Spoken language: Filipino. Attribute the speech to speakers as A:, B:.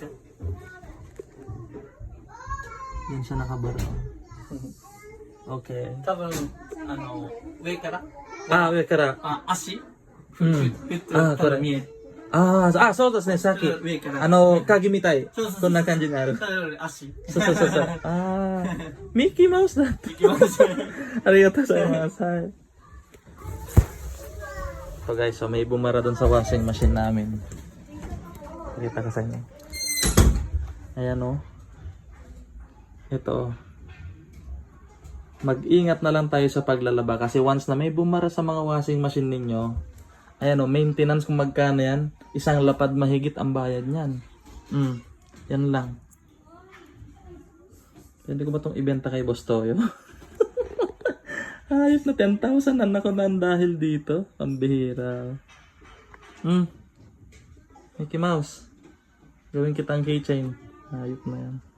A: siya.
B: Yan siya nakabara. Okay.
A: 多分あの上から、
B: あ上から。
A: あ足、
B: ふうん
A: ふふっと
B: あー
A: 多これ分見えあ
B: あ、あ、そうですね、さっき。
A: 上から
B: あの、鍵みたい
A: そうそうそ。う
B: そんな感じになる。
A: る。足。
B: そうそうそうそう。ああ、ミッキーマウスだった。
A: 行きます。
B: ありがとうございます。はい。So guys, so may bumara doon sa washing machine namin. Pakita ka sa inyo. Ayan o. Ito o. Mag-ingat na lang tayo sa paglalaba kasi once na may bumara sa mga washing machine ninyo, ayan o, maintenance kung magkano yan, isang lapad mahigit ang bayad niyan. Mm, yan lang. Pwede ko ba itong ibenta kay Boss Toyo? Ayos na 10,000 na ako nan dahil dito. Pambihira. Hmm. Mickey Mouse. Gawin kitang keychain. Ayop na.